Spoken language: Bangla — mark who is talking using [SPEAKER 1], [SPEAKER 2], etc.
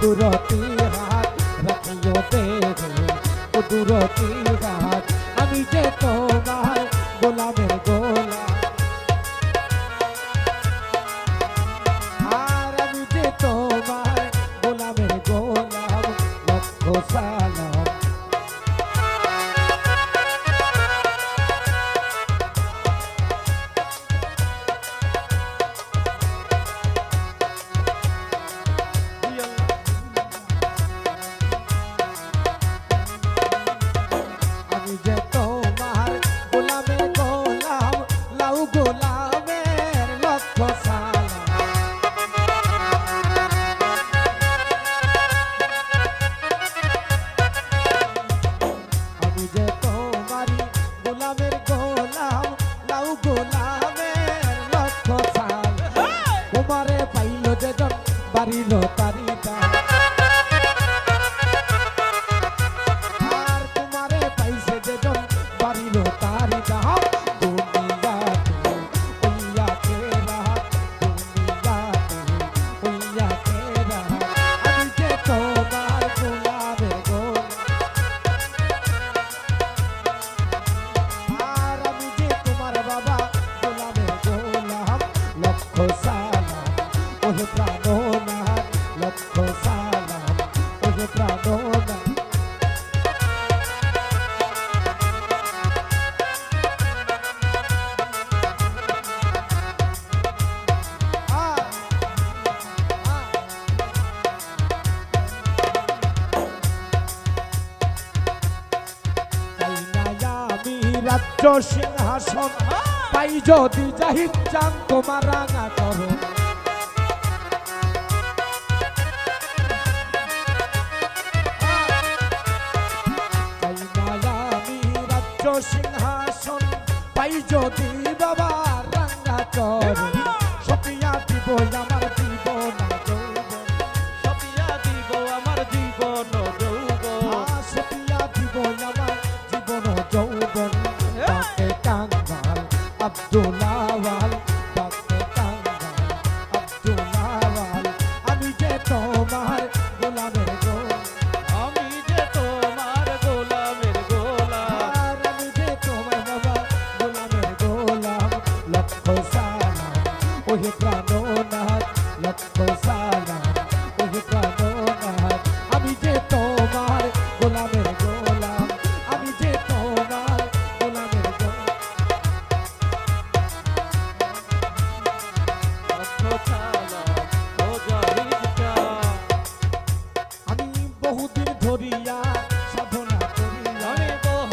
[SPEAKER 1] কুদরতি হাত রাখিও দেহে কুদরতি হাত আমি যে তোমার গোলামের গোলাম। বাড়িল তারিটা আর তোমারে পাইছে যেজন বাড়িল লক্ষ সালাম ওহে প্রাণনাথ লক্ষ সালাম ওহে প্রাণনাথ রাজ্য সিংহাসন পাই যদি জাহিদ চান তোমার রাঙা করো। সিংহাসন, পাই যদি বাবা রাঙা করো। সপিয়া দিব আমার আব্দুলাওয়াল তাকে কাঙ্গাল আব্দুলাওয়াল আমি যে তোমার গোলামের গোল
[SPEAKER 2] আমি যে তোমার গোলামের গোলাম
[SPEAKER 1] আর আমি যে তোমার বাবা গোলামের গোলাম লক্ষ সালাম ওহে প্রাণনাথ লক্ষ সালাম ওহে প্রাণনাথ